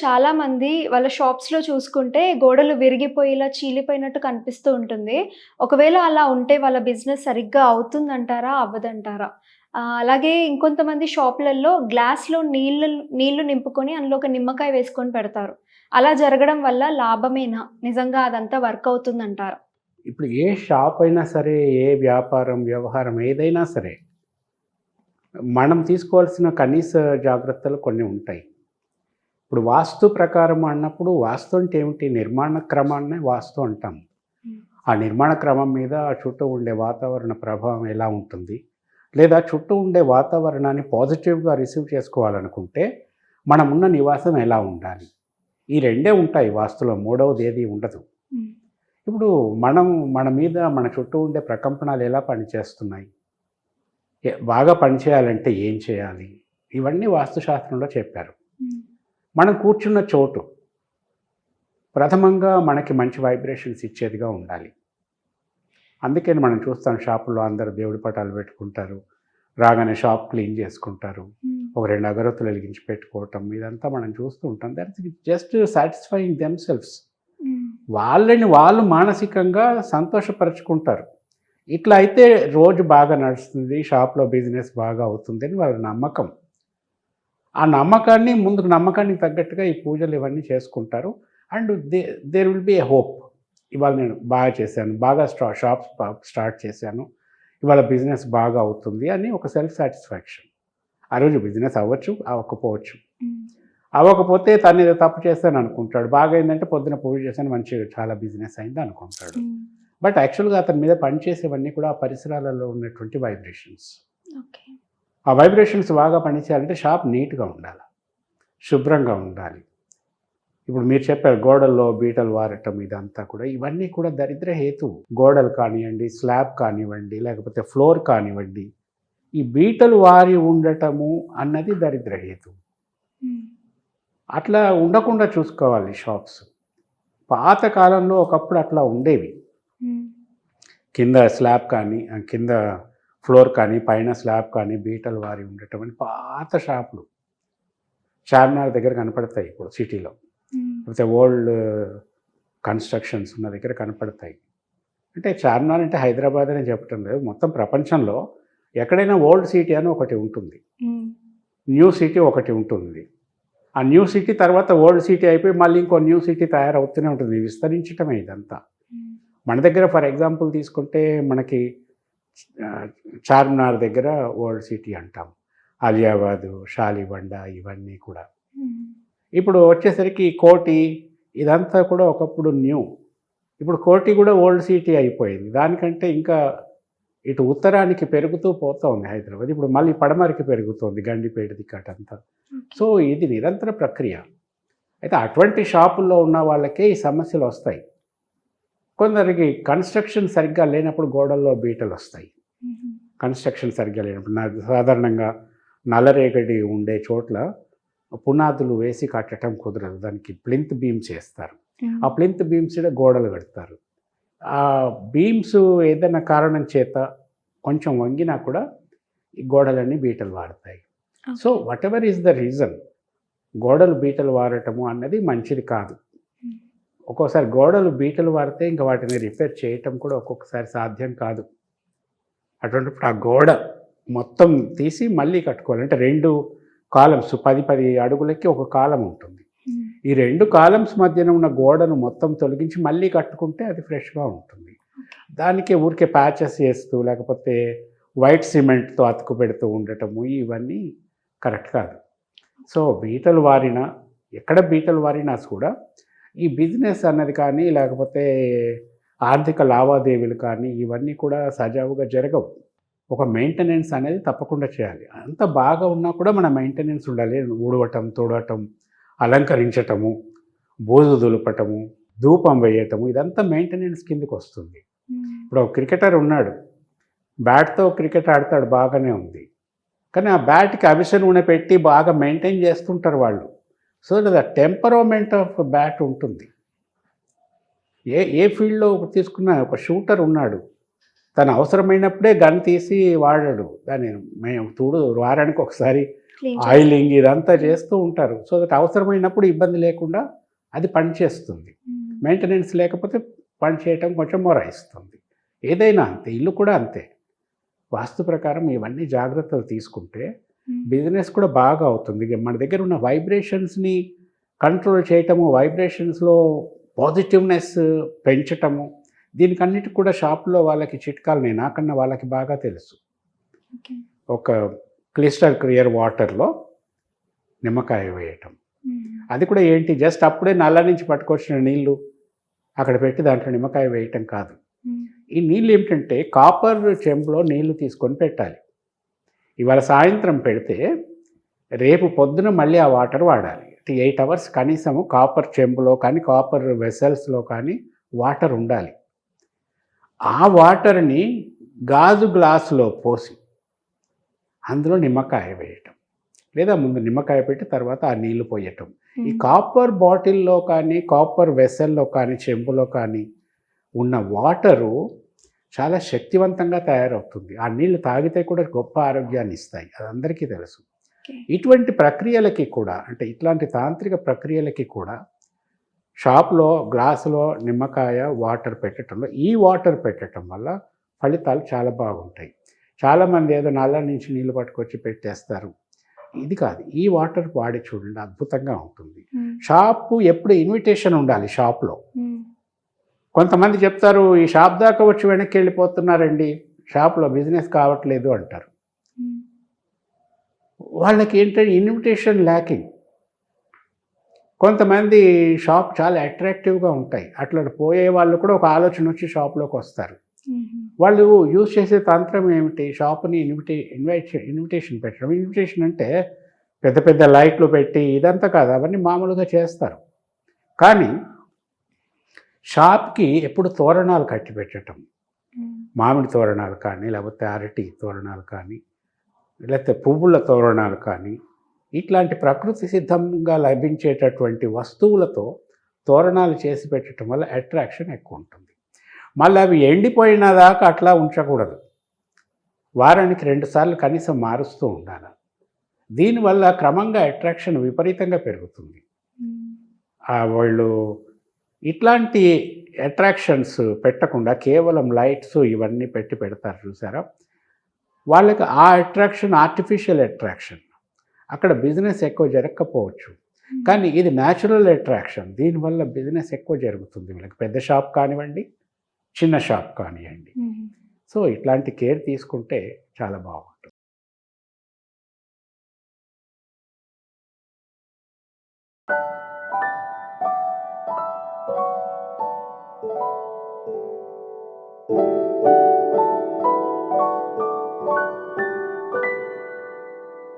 చాలామంది వాళ్ళ షాప్స్‌లో చూసుకుంటే గోడలు విరిగిపోయేలా చీలిపోయినట్టు కనిపిస్తూ ఉంటుంది. ఒకవేళ అలా ఉంటే వాళ్ళ బిజినెస్ సరిగ్గా అవుతుందంటారా? అవ్వదంటారా? అలాగే ఇంకొంతమంది షాపులలో గ్లాస్‌లో నీళ్ళు నీళ్ళు నింపుకొని అందులో ఒక నిమ్మకాయ వేసుకొని పెడతారు. అలా జరగడం వల్ల లాభమేనా? నిజంగా అదంతా వర్క్ అవుతుందంటారు ఇప్పుడు ఏ షాప్ అయినా సరే, ఏ వ్యాపారం, వ్యవహారం ఏదైనా సరే మనం తీసుకోవాల్సిన కనీస జాగ్రత్తలు కొన్ని ఉంటాయి. ఇప్పుడు వాస్తు ప్రకారం అన్నప్పుడు వాస్తు అంటే ఏమిటి? నిర్మాణ క్రమాన్నే వాస్తు అంటాం. ఆ నిర్మాణ క్రమం మీద చుట్టూ ఉండే వాతావరణ ప్రభావం ఎలా ఉంటుంది? లేదా చుట్టూ ఉండే వాతావరణాన్ని పాజిటివ్‌గా రిసీవ్ చేసుకోవాలనుకుంటే మనమున్న నివాసం ఎలా ఉండాలి? ఈ రెండే ఉంటాయి వాస్తులో మూడవది ఏది ఉండదు. ఇప్పుడు మనం మన మీద మన చుట్టూ ఉండే ప్రకంపనలు ఎలా పనిచేస్తున్నాయి? బాగా పనిచేయాలంటే ఏం చేయాలి? ఇవన్నీ వాస్తుశాస్త్రంలో చెప్పారు. మనం కూర్చున్న చోటు ప్రథమంగా మనకి మంచి వైబ్రేషన్స్ ఇచ్చేదిగా ఉండాలి. అందుకని మనం చూస్తాం షాపుల్లో అందరూ దేవుడి పటాలు పెట్టుకుంటారు. రాగానే షాప్ క్లీన్ చేసుకుంటారు. హ్మ్. ఒక 2 అగరొత్తులు వెలిగించి పెట్టుకోవటం ఇదంతా మనం చూస్తూ ఉంటాం. That just satisfying themselves. హ్మ్. వాళ్ళని వాళ్ళు మానసికంగా సంతోషపరుచుకుంటారు. ఇట్లా అయితే రోజు బాగా నడుస్తుంది. షాప్‌లో బిజినెస్ బాగా అవుతుందని వాళ్ళ నమ్మకం. ఆ నమ్మకాన్ని ముందుకు నమ్మకానికి తగ్గట్టుగా ఈ పూజలు ఇవన్నీ చేసుకుంటారు. And they there will be a hope. ఇవాళ నేను బాగా చేశాను. బాగా స్టా షాప్ స్టార్ట్ చేశాను. ఇవాళ బిజినెస్ బాగా అవుతుంది అని ఒక సెల్ఫ్ సాటిస్ఫాక్షన్. ఆ రోజు బిజినెస్ అవ్వచ్చు, అవ్వకపోవచ్చు. హ్మ్. అవ్వకపోతే తను ఏదో తప్పు చేశాను అనుకుంటాడు. బాగయిందంటే పొద్దున పూజ చేశాను మంచిగా చాలా బిజినెస్ అయింది అనుకుంటాడు. బట్ యాక్చువల్‌గా అతని మీద పనిచేసేవన్నీ కూడా ఆ పరిసరాలలో ఉన్నటువంటి వైబ్రేషన్స్. ఓకే. ఆ వైబ్రేషన్స్ బాగా పనిచేయాలంటే షాప్ నీట్‌గా ఉండాలి. శుభ్రంగా ఉండాలి. ఇప్పుడు మీరు చెప్పారు గోడల్లో బీటలు వారటం ఇదంతా కూడా ఇవన్నీ కూడా దరిద్ర హేతువు. గోడలు కానియండి, స్లాబ్ కానివ్వండి, లేకపోతే ఫ్లోర్ కానివ్వండి. ఈ బీటలు వారి ఉండటము అన్నది దరిద్ర. హ్మ్. అట్లా ఉండకుండా చూసుకోవాలి షాప్స్. పాత కాలంలో ఒకప్పుడు అట్లా ఉండేవి. కింద స్లాబ్ కానీ, కింద ఫ్లోర్ కానీ, పైన స్లాబ్ కానీ బీటలు వారి ఉండటం అని పాత షాపులు. చార్మినార్ దగ్గర కనపడతాయి ఇప్పుడు సిటీలో. లేకపోతే ఓల్డ్ కన్‌స్ట్రక్షన్స్ ఉన్న దగ్గర కనపడతాయి. అంటే చార్మినార్ అంటే హైదరాబాద్ అని చెప్పటం లేదు. మొత్తం ప్రపంచంలో ఎక్కడైనా ఓల్డ్ సిటీ అని ఒకటి ఉంటుంది. న్యూ సిటీ ఒకటి ఉంటుంది. ఆ న్యూ సిటీ తర్వాత ఓల్డ్ సిటీ అయిపోయి మళ్ళీ ఇంకో న్యూ సిటీ తయారవుతూనే ఉంటుంది. విస్తరించటమే ఇదంతా. మన దగ్గర ఫర్ ఎగ్జాంపుల్ తీసుకుంటే మనకి చార్మినార్ దగ్గర ఓల్డ్ సిటీ అంటాం. అలియాబాదు, షాలిబండ ఇవన్నీ కూడా. హ్మ్. ఇప్పుడు వచ్చేసరికి కోటి ఇదంతా కూడా ఒకప్పుడు న్యూ. ఇప్పుడు కోటి కూడా ఓల్డ్ సిటీ అయిపోయింది. దానికంటే ఇంకా ఇటు ఉత్తరానికి పెరుగుతూ పోతోంది హైదరాబాద్. ఇప్పుడు మళ్ళీ పడమరకి పెరుగుతోంది గండిపేట దిక్కటంతా. ఓకే. సో ఇది నిరంతర ప్రక్రియ. అయితే అటువంటి షాపుల్లో ఉన్న వాళ్ళకే ఈ సమస్యలు వస్తాయి. కొందరికి కన్‌స్ట్రక్షన్ సరిగ్గా లేనప్పుడు గోడల్లో బీటలొస్తాయి. హుహు. కన్‌స్ట్రక్షన్ సరిగ్గా లేనప్పుడు సాధారణంగా నల్లరేగడి ఉండే చోట్ల పునాదులు వేసి కట్టడం కుదరదు. దానికి ప్లింత్ బీమ్స్ ఏస్తారు. హ్మ్. ఆ ప్లింత్ బీమ్స్ గోడలు కడతారు. ఆ బీమ్స్ ఏదైనా కారణం చేత కొంచెం వంగినా కూడా ఈ గోడలన్నీ బీటలు వారుతాయి. So okay. Whatever is the reason గోడలు బీటలు వారటము అన్నది మంచిది కాదు. ఒక్కోసారి గోడలు బీటలు వారితే ఇంక వాటిని రిపేర్ చేయటం కూడా ఒక్కొక్కసారి సాధ్యం కాదు. అటువంటిప్పుడు ఆ గోడ మొత్తం తీసి మళ్ళీ కట్టుకోవాలి. అంటే 2 కాలమ్స్ 10, 10 అడుగులకి ఒక కాలమ్ ఉంటుంది. హ్మ్. ఈ 2 కాలమ్స్ మధ్యన ఉన్న గోడను మొత్తం తొలగించి మళ్ళీ కట్టుకుంటే అది ఫ్రెష్‌గా ఉంటుంది. దానికే ఊరికే ప్యాచెస్ ఏస్తూ లేకపోతే వైట్ సిమెంట్‌తో అతుకు పెడుతూ ఉండటము ఇవన్నీ కరెక్ట్ కాదు. సో బీటలు వారినా ఎక్కడ బీటలు వారినా కూడా ఈ బిజినెస్ అన్నది కానీ లేకపోతే ఆర్థిక లావాదేవీలు కానీ ఇవన్నీ కూడా సజావుగా జరగవు. ఒక మెయింటెనెన్స్ అనేది తప్పకుండా చేయాలి. అంత బాగా ఉన్నా కూడా మన మెయింటెనెన్స్ ఉండాలి. ఊడవటం, తుడవటం, అలంకరించటము, బూజు దులపటము, ధూపం వేయటము ఇదంతా మెయింటెనెన్స్ కిందకొస్తుంది. హ్మ్. ఇప్పుడు ఒక క్రికెటర్ ఉన్నాడు. బ్యాట్‌తో క్రికెట్ ఆడతాడు బాగానే ఉంది. కానీ ఆ బ్యాట్‌కి అవిసె నూనె పెట్టి బాగా మెయింటైన్ చేస్తుంటారు వాళ్ళు. So the temperament of bat ఉంటుంది. ఏ ఏ ఫీల్డ్‌లో తీసుకున్నా ఒక షూటర్ ఉన్నాడు. తను అవసరమైనప్పుడే గన్ తీసి వాడడు. దాన్ని మేము చూడు వారానికి ఒకసారి ఆయిలింగ్ ఇదంతా చేస్తూ ఉంటారు సో దట్ అవసరమైనప్పుడు ఇబ్బంది లేకుండా అది పనిచేస్తుంది మెయింటెనెన్స్ లేకపోతే పని చేయటం కొంచెం మొరాయిస్తుంది ఏదైనా అంతే ఇల్లు కూడా అంతే వాస్తు ప్రకారం ఇవన్నీ జాగ్రత్తలు తీసుకుంటే బిజినెస్ కూడా బాగా అవుతుంది. ఇక మన దగ్గర ఉన్న వైబ్రేషన్స్ని కంట్రోల్ చేయటము వైబ్రేషన్స్లో పాజిటివ్నెస్ పెంచటము దీనికన్నిటికి కూడా షాప్లో వాళ్ళకి చిట్కాలు నేను నాకన్నా వాళ్ళకి బాగా తెలుసు. ఒక క్లిస్టర్ క్లియర్ వాటర్లో నిమ్మకాయ వేయటం. అది కూడా ఏంటి? జస్ట్ అప్పుడే నల్ల నుంచి పట్టుకొచ్చిన నీళ్ళు అక్కడ పెట్టి దాంట్లో నిమ్మకాయ వేయటం కాదు. ఈ నీళ్ళు ఏమిటంటే కాపర్ చెంబులో నీళ్ళు తీసుకొని పెట్టాలి. ఇవాళ సాయంత్రం పెడితే రేపు పొద్దున మళ్ళీ ఆ వాటర్ వాడాలి. ఎయిట్ అవర్స్ కనీసము కాపర్ చెంబులో కానీ కాపర్ వెసల్స్లో కానీ వాటర్ ఉండాలి. ఆ వాటర్ని గాజు గ్లాసులో పోసి అందులో నిమ్మకాయ వేయటం. లేదా ముందు నిమ్మకాయ పెట్టి తర్వాత ఆ నీళ్ళు పోయటం. ఈ కాపర్ బాటిల్లో కానీ కాపర్ వెసల్లో కానీ చెంబులో కానీ ఉన్న వాటరు చాలా శక్తివంతంగా తయారవుతుంది. ఆ నీళ్ళు తాగితే కూడా గొప్ప ఆరోగ్యాన్ని ఇస్తాయి. అది అందరికీ తెలుసు. ఇటువంటి ప్రక్రియలకి కూడా అంటే ఇట్లాంటి తాంత్రిక ప్రక్రియలకి కూడా షాప్లో గ్లాసులో నిమ్మకాయ వాటర్ పెట్టడంలో ఈ వాటర్ పెట్టడం వల్ల ఫలితాలు చాలా బాగుంటాయి. చాలామంది ఏదో నల్ల నుంచి నీళ్ళు పట్టుకొచ్చి పెట్టేస్తారు. ఇది కాదు. ఈ వాటర్ వాడి చూడండి అద్భుతంగా ఉంటుంది. షాపు ఎప్పుడు ఇన్విటేషన్ ఉండాలి షాప్లో. కొంతమంది చెప్తారు ఈ షాప్ దాకా వచ్చి వెనక్కి వెళ్ళిపోతున్నారండి. షాప్లో బిజినెస్ కావట్లేదు అంటారు. వాళ్ళకి ఏంటంటే ఇన్విటేషన్ ల్యాకింగ్. కొంతమంది షాప్ చాలా అట్రాక్టివ్గా ఉంటాయి. అట్లా పోయే వాళ్ళు కూడా ఒక ఆలోచన వచ్చి షాప్లోకి వస్తారు. వాళ్ళు యూజ్ చేసే తంత్రం ఏమిటి? షాప్ని ఇన్విటే ఇన్వైట్ ఇన్విటేషన్ పెట్టడం. ఇన్విటేషన్ అంటే పెద్ద పెద్ద లైట్లు పెట్టి ఇదంతా కాదు అవన్నీ మామూలుగా చేస్తారు. కానీ షాప్కి ఎప్పుడు తోరణాలు కట్టి పెట్టడం మామిడి తోరణాలు కానీ లేకపోతే అరటి తోరణాలు కానీ లేకపోతే పువ్వుల తోరణాలు కానీ ఇట్లాంటి ప్రకృతి సిద్ధంగా లభించేటటువంటి వస్తువులతో తోరణాలు చేసి పెట్టడం వల్ల అట్రాక్షన్ ఎక్కువ ఉంటుంది. మళ్ళీ అవి ఎండిపోయిన దాకా అట్లా ఉంచకూడదు. వారానికి రెండుసార్లు కనీసం మారుస్తూ ఉండాలి. దీనివల్ల క్రమంగా అట్రాక్షన్ విపరీతంగా పెరుగుతుంది. వాళ్ళు ఇట్లాంటి అట్రాక్షన్స్ పెట్టకుండా కేవలం లైట్స్ ఇవన్నీ పెట్టి పెడతారు చూసారా? వాళ్ళకి ఆ అట్రాక్షన్ ఆర్టిఫిషియల్ అట్రాక్షన్ అక్కడ బిజినెస్ ఎక్కువ జరగకపోవచ్చు. కానీ ఇది న్యాచురల్ అట్రాక్షన్ దీనివల్ల బిజినెస్ ఎక్కువ జరుగుతుంది వీళ్ళకి. పెద్ద షాప్ కానివ్వండి చిన్న షాప్ కానివ్వండి. సో ఇట్లాంటి కేర్ తీసుకుంటే చాలా బాగుంటుంది.